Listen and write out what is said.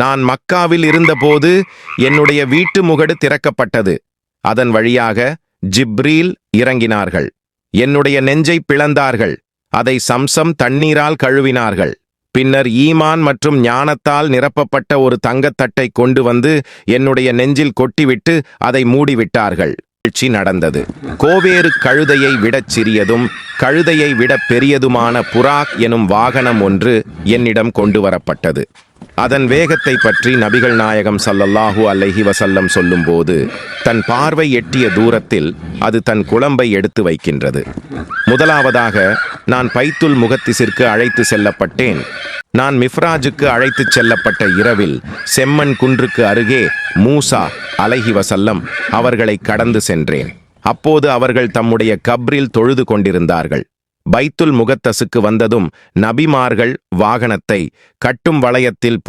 நான் மக்காவில் இருந்தபோது என்னுடைய வீட்டு முகடு திறக்கப்பட்டது. அதன் வழியாக ஜிப்ரீல் இறங்கினார்கள். என்னுடைய நெஞ்சை பிளந்தார்கள். அதை சம்சம் தண்ணீரால் கழுவினார்கள். பின்னர் ஈமான் மற்றும் ஞானத்தால் நிரப்பப்பட்ட ஒரு தங்கத்தட்டை கொண்டு வந்து என்னுடைய நெஞ்சில் கொட்டிவிட்டு அதை மூடிவிட்டார்கள். நிகழ்ச்சி நடந்தது. கோவேறு கழுதையை விடச் சிறியதும் கழுதையை விட பெரியதுமான புராக் எனும் வாகனம் ஒன்று என்னிடம் கொண்டு வரப்பட்டது. அதன் வேகத்தை பற்றி நபிகள் நாயகம் சல்லல்லாஹூ அல்லஹி வசல்லம் சொல்லும்போது தன் பார்வை எட்டிய தூரத்தில் அது தன் குழம்பை எடுத்து வைக்கின்றது. முதலாவதாக நான் பைத்துல் முகத்திசிற்கு அழைத்து செல்லப்பட்டேன். நான் மிஃப்ராஜுக்கு அழைத்துச் செல்லப்பட்ட இரவில் செம்மன் குன்றுக்கு அருகே மூசா அலஹி வசல்லம் அவர்களை கடந்து சென்றேன். அப்போது அவர்கள் தம்முடைய கப்ரில் தொழுது கொண்டிருந்தார்கள். பைத்துல் முகத்தசுக்கு வந்ததும் நபிமார்கள் வாகனத்தை கட்டும் வளையத்தில்